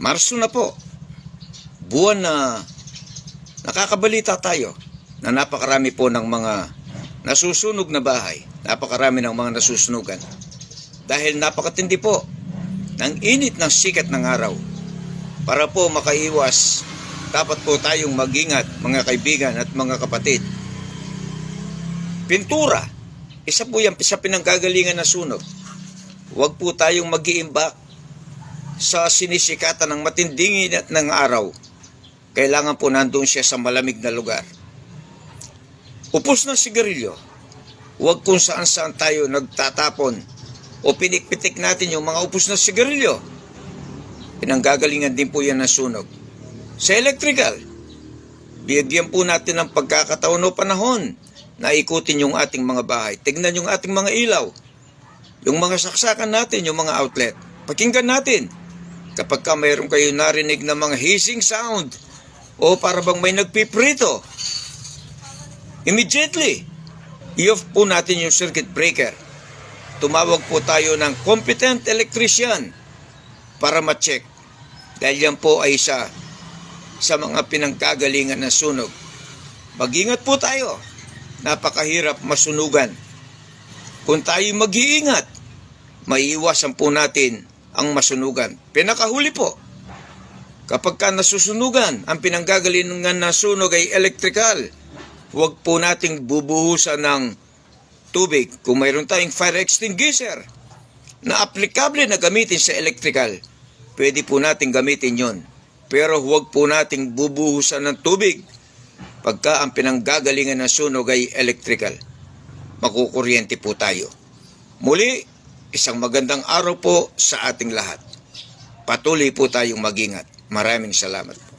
Marso na po. Buwan na nakakabalita tayo na napakarami po ng mga nasusunog na bahay. Napakarami ng mga nasusunugan. Dahil napakatindi po ng init ng sikat ng araw. Para po makaiwas, dapat po tayong magingat mga kaibigan at mga kapatid. Pintura, isa po yan sa pinanggagalingan na sunog. Huwag po tayong mag-iimbak sa sinisikatan ng matinding init ng araw. Kailangan po nandun siya sa malamig na lugar. Upos ng sigarilyo, huwag kung saan saan tayo nagtatapon o pinik-pitik natin yung mga upos ng sigarilyo. Pinanggagalingan din po yan ng sunog. Sa electrical, bigyan po natin ng pagkakataon o panahon na ikutin yung ating mga bahay. Tignan yung ating mga ilaw. Yung mga saksakan natin, yung mga outlet. Pakinggan natin. Kapag ka mayroon kayo narinig na mga hissing sound o para bang may nagpiprito, immediately, i-off po natin yung circuit breaker. Tumawag po tayo ng competent electrician para ma-check. Dahil yan po ay isa sa mga pinangkagalingan ng sunog. Mag-ingat po tayo. Napakahirap masunugan. Kung tayo mag-iingat, maiiwasan po natin ang masunugan. Pinakahuli po, kapag ka nasusunugan, ang pinanggagalingan ng sunog ay electrical. Huwag po nating bubuhusan ng tubig kung mayroon tayong fire extinguisher na aplikable na gamitin sa electrical. Pwede po nating gamitin yon. Pero huwag po nating bubuhusan ng tubig pagka ang pinanggagalingan ng sunog ay electrical. Makukuryente po tayo. Muli, isang magandang araw po sa ating lahat. Patuloy po tayong magingat. Maraming salamat.